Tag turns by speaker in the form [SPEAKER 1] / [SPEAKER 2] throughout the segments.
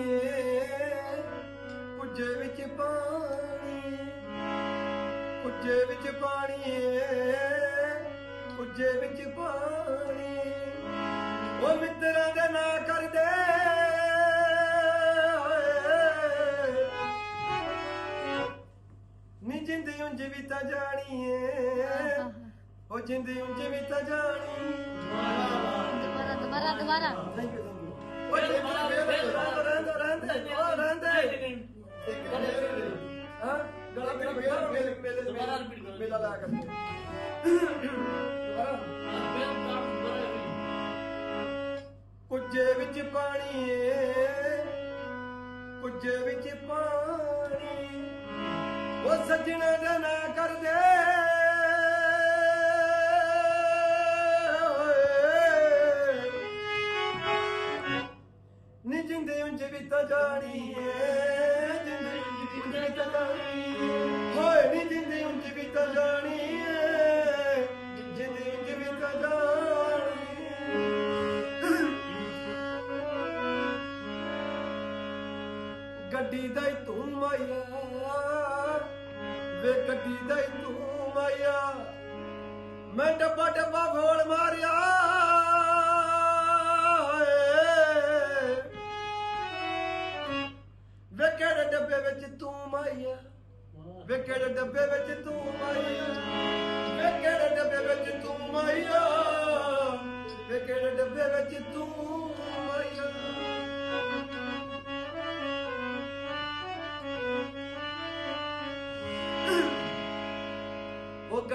[SPEAKER 1] ਏ ਕੁੱਜੇ ਵਿੱਚ ਪਾਣੀ ਕੁੱਜੇ ਵਿੱਚ ਪਾਣੀ ਏ ਕੁੱਜੇ ਵਿੱਚ ਪਾਣੀ। ਉਹ ਮਿੱਤਰਾਂ ਦੇ ਨਾ ਕਰਦੇ। ਨੀ ਜਿੰਦੀ ਉਂਝ ਵੀ ਤਾਂ ਜਾਣੀ ਏ ਉਹ ਜਿੰਦੀ ਉਂਝ ਵੀ ਤਾਂ ਜਾਣੀ
[SPEAKER 2] ਦੁਬਾਰਾ ਦੁਬਾਰਾ ਦੁਬਾਰਾ।
[SPEAKER 1] ਥੈਂਕ ਯੂ ਕੁੱਜੇ ਵਿੱਚ ਪਾਣੀ ਏ ਕੁੱਜੇ ਵਿੱਚ ਪਾਣੀ। ਉਹ ਸੱਜਣਾ ਦਾ ਨਾ ਕਰਦੇ। ਨੀ ਜਿੰਦੇ ਉਂਝ ਵੀ ਤਾਂ ਜਾਣੀ ਏ। ਗੱਡੀ ਦਾ ਤੂੰ ਮਾਇਆ। ਵੇ ਗੱਡੀ ਦਾ ਤੂੰ ਮਾਇਆ। ਮੈਂ ਡੱਬਾ ਡੱਬਾ ਫੋਲ ਮਾਰਿਆ। ਏ। ਵੇ ਕਿਹੜੇ ਡੱਬੇ ਵਿੱਚ ਤੂੰ ਮਾਇਆ? ਵੇ ਕਿਹੜੇ ਡੱਬੇ ਵਿੱਚ ਤੂੰ ਮਾਇਆ?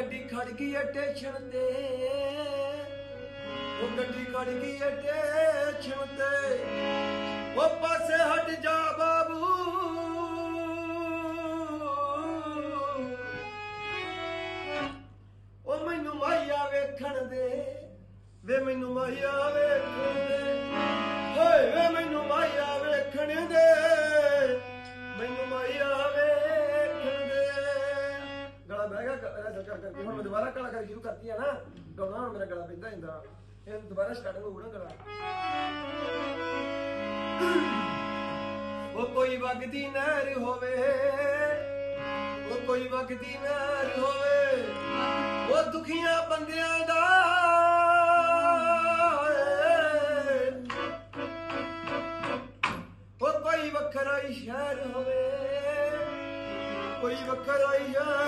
[SPEAKER 1] ਗੱਡੀ ਖੜ ਗਈ ਏ ਤੇ। ਉਹ ਗੱਡੀ ਖੜ ਗਈ ਏ ਸਟੇਸ਼ਨ ਤੇ। ਉਹ ਪਾਸੇ ਹਟ ਜਾ ਬਾਬੂ। ਉਹ ਮੈਨੂੰ ਮਾਇਆ ਵੇਖਣ ਦੇ। ਵੇ ਮੈਨੂੰ ਮਾਇਆ ਵੇਖਣ ਦੇ। ਹੋਏ, ਵੇ ਮੈਨੂੰ ਮਾਇਆ ਵੇਖਣ ਦੇ। ਕਰ ਕਰਕੇ ਹੁਣ ਮੈਂ ਦੁਬਾਰਾ ਕਲਾਕਾਰੀ ਸ਼ੁਰੂ ਕਰਤੀ ਆ ਨਾ ਗਾਉਣਾ ਹੁਣ ਮੇਰਾ ਗਲਾ ਪੈਂਦਾ ਹੁੰਦਾ ਇਹ ਦੁਬਾਰਾ ਸਟਾਰਟਿੰਗ ਹੋਊ ਨਾ ਗਲਾ। ਉਹ ਕੋਈ ਵਗਦੀ ਨਹਿਰ ਹੋਵੇ। ਉਹ ਕੋਈ ਵਗਦੀ ਨਹਿਰ ਹੋਵੇ। ਉਹ ਦੁਖੀਆਂ ਬੰਦਿਆਂ ਦਾ ਉਹ ਕੋਈ ਵੱਖਰਾ ਹੀ ਸ਼ਹਿਰ ਹੋਵੇ। ਕੋਈ ਵੱਖਰਾ ਹੀ ਯਾਰ